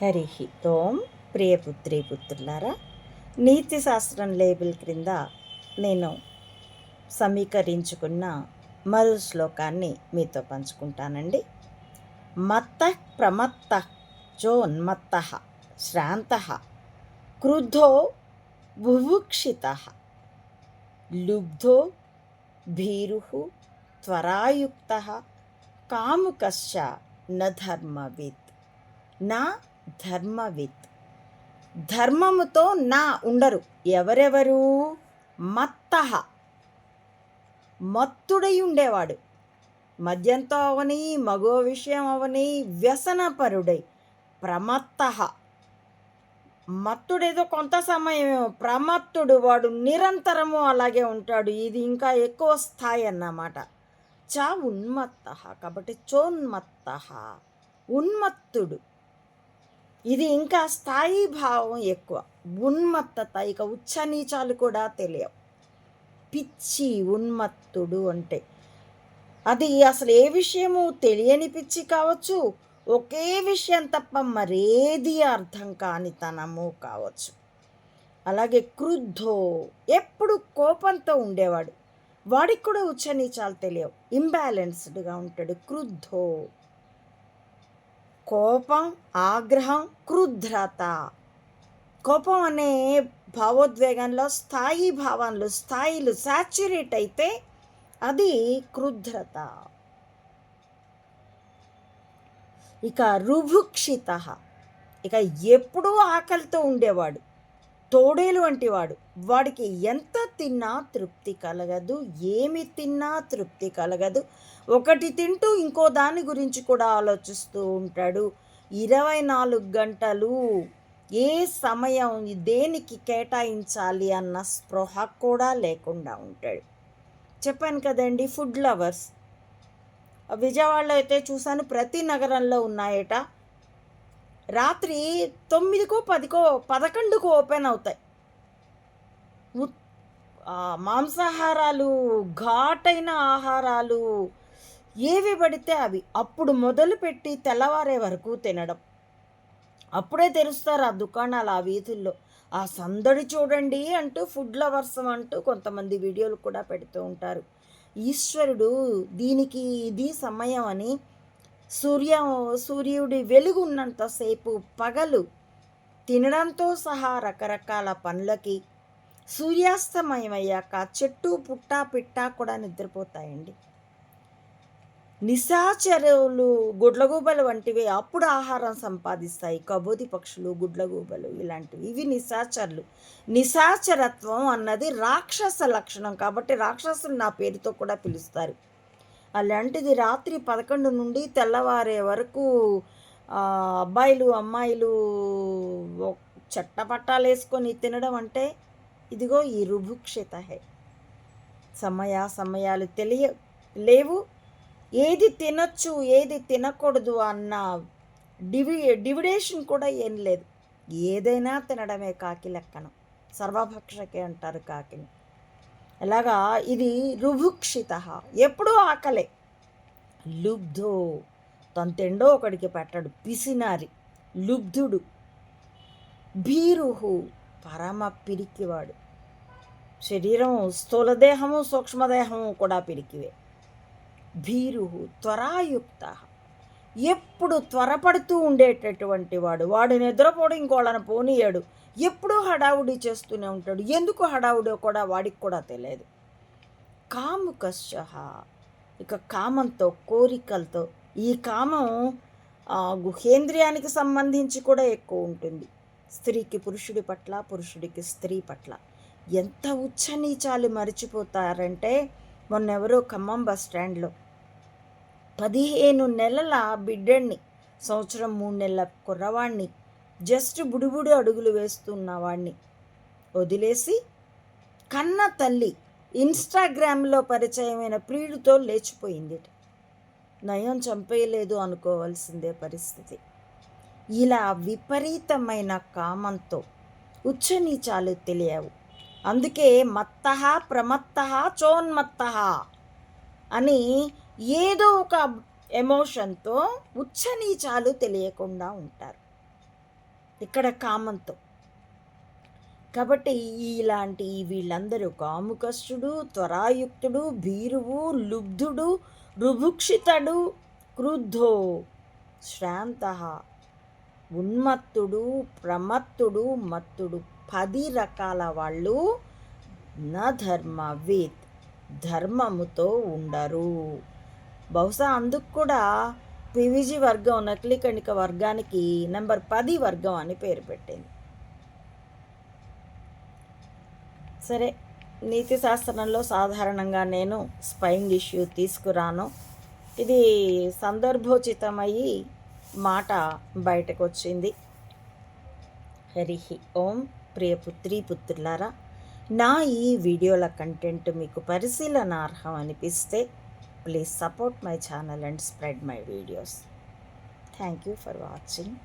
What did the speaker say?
హరి ఓం ప్రియపుత్రి పుత్రులారా నీతి శాస్త్రం లేబుల్ క్రింద నేను సమీకరించుకున్న మరో శ్లోకాన్ని మీతో పంచుకుంటానండి. మత్త ప్రమత్త చోన్మత్త శ్రాంత క్రుద్ధో బుభుక్షిత లుబ్ధో భీరు త్వరాయుక్త కాముకశ్చ న ధర్మవిత్ నా ధర్మవిత్. ధర్మముతో నా ఉండరు. ఎవరెవరు? మత్త మత్తుడై ఉండేవాడు మద్యంతో అవని మగో విషయం అవని వ్యసనపరుడై. ప్రమత్త మత్తుడేదో కొంత సమయం ప్రమత్తుడు వాడు నిరంతరము అలాగే ఉంటాడు. ఇది ఇంకా ఎక్కువ స్థాయి అన్నమాట. చ ఉన్మత్త కాబట్టి చోన్మత్త ఉన్మత్తుడు. ఇది ఇంకా స్థాయి భావం ఎక్కువ. ఉన్మత్తత ఇక ఉచ్చ నీచాలు కూడా తెలియవు. పిచ్చి ఉన్మత్తుడు అంటే. అది అసలు ఏ విషయము తెలియని పిచ్చి కావచ్చు ఒకే విషయం తప్ప మరేది అర్థం కాని తనము కావచ్చు. అలాగే క్రుద్ధో ఎప్పుడు కోపంతో ఉండేవాడు. వాడికి కూడా ఉచ్చ నీచాలు తెలియవు. ఇంబ్యాలెన్స్డ్గా ఉంటాడు క్రుద్ధో. కోపం ఆగ్రహం క్రుద్రత. కోపం అనే భావోద్వేగంలో స్థాయి భావనలు స్థాయిలు సాచురేట్ అయితే అది క్రుద్రత. ఇక రుభుక్షిత. ఇక ఎప్పుడూ ఆకలితో ఉండేవాడు తోడేలు వంటివాడు. వాడికి ఎంత తిన్నా తృప్తి కలగదు ఏమి తిన్నా తృప్తి కలగదు. ఒకటి తింటూ ఇంకో దాని గురించి కూడా ఆలోచిస్తూ ఉంటాడు. ఇరవై నాలుగు గంటలు ఏ సమయం దేనికి కేటాయించాలి అన్న స్పృహ కూడా లేకుండా ఉంటాడు. చెప్పాను కదండి ఫుడ్ లవర్స్. విజయవాడలో అయితే చూశాను ప్రతి నగరంలో ఉన్నాయట. రాత్రి తొమ్మిదికో పదికో పదకొండుకో ఓపెన్ అవుతాయి. మాంసాహారాలు ఘాటైన ఆహారాలు ఏవి పడితే అవి అప్పుడు మొదలుపెట్టి తెల్లవారే వరకు తినడం. అప్పుడే తెరుస్తారు ఆ దుకాణాలు ఆ వీధుల్లో. ఆ సందడి చూడండి అంటూ ఫుడ్ లవర్స్ అంటూ కొంతమంది వీడియోలు కూడా పెడుతూ ఉంటారు. ఈశ్వరుడు దీనికి ఇది సమయం అని సూర్య సూర్యుడి వెలుగు ఉన్నంతసేపు పగలు తినడంతో సహా రకరకాల పనులకి సూర్యాస్తమయమయ్యాక చెట్టు పుట్ట పిట్ట కూడా నిద్రపోతాయండి. నిశాచరులు గుడ్లగూబలు వంటివి అప్పుడు ఆహారం సంపాదిస్తాయి. కబోది పక్షులు గుడ్లగూబలు ఇలాంటివి. ఇవి నిశాచరులు. నిశాచరత్వం అన్నది రాక్షస లక్షణం కాబట్టి రాక్షసులు నా పేరుతో కూడా పిలుస్తారు. అలాంటిది రాత్రి పదకొండు నుండి తెల్లవారే వరకు అబ్బాయిలు అమ్మాయిలు చట్టపట్టాలు వేసుకొని తినడం అంటే ఇదిగో ఈ రుభుక్షత హే. సమయ సమయాలు తెలియ లేవు. ఏది తినచ్చు ఏది తినకూడదు అన్న డివి డివిడేషన్ కూడా ఏం లేదు. ఏదైనా తినడమే కాకి లెక్కన. సర్వభక్షకే అంటారు కాకిని. ఎలాగా? ఇది రుభుక్షిత ఎప్పుడూ ఆకలే. లుబ్ధో. తన తెండో ఒకడికి పెట్టాడు. పిసినారి. లుబ్ధుడు. భీరుహు. పరమ పిరికివాడు శరీరం స్థూలదేహము సూక్ష్మదేహము కూడా పిరికివే. భీరు త్వరాయుక్త. ఎప్పుడు త్వరపడుతూ ఉండేటటువంటి వాడు వాడు నిద్రపోడు ఇంకోళ్ళని పోనీయాడు. ఎప్పుడూ హడావుడి చేస్తూనే ఉంటాడు. ఎందుకు హడావుడో కూడా వాడికి కూడా తెలియదు. కాముకశ ఇక కామంతో కోరికలతో ఈ కామం గుహేంద్రియానికి సంబంధించి కూడా ఎక్కువ ఉంటుంది. స్త్రీకి పురుషుడి పట్ల పురుషుడికి స్త్రీ పట్ల. ఎంత ఉచ్చ నీచాలు మరిచిపోతారంటే మొన్నెవరో ఖమ్మం బస్ స్టాండ్లో పదిహేను నెలల బిడ్డని సంవత్సరం మూడు నెలల కుర్రవాణ్ణి జస్ట్ బుడిబుడి అడుగులు వేస్తున్నవాణ్ణి వదిలేసి కన్న తల్లి ఇన్స్టాగ్రామ్లో పరిచయమైన ప్రియుడితో లేచిపోయింది నయం చంపేయలేదు అనుకోవాల్సిందే పరిస్థితి. ఇలా విపరీతమైన కామంతో ఉచ్చనీచాలు తెలియవు. అందుకే మత్త ప్రమత్త చోన్మత్త అని ఏదో ఒక ఎమోషన్తో ఉచ్చనీచాలు తెలియకుండా ఉంటారు. ఇక్కడ కామంతో. కాబట్టి ఇలాంటి వీళ్ళందరూ కాముకస్తుడు త్వరాయుక్తుడు భీరువు లుబ్ధుడు రుభుక్షితడు క్రుద్ధో శ్రాంత ఉన్మత్తుడు ప్రమత్తుడు మత్తుడు పది రకాల వాళ్ళు నా ధర్మముతో ఉండరు. బహుశా అందుకు కూడా పివిజి వర్గం నకిలీ కణిక వర్గానికి నెంబర్ పది వర్గం అని పేరు పెట్టింది. సరే నీతి శాస్త్రంలో సాధారణంగా నేను స్పైంగ్ ఇష్యూ తీసుకురాను. ఇది సందర్భోచితమయ్యి మాట బయటకు వచ్చింది హరి ఓం ప్రియపుత్రి పుత్రులారా నా ఈ వీడియోల కంటెంట్ మీకు పరిశీలనార్హం అనిపిస్తే please support my channel and spread my videos. Thank you for watching.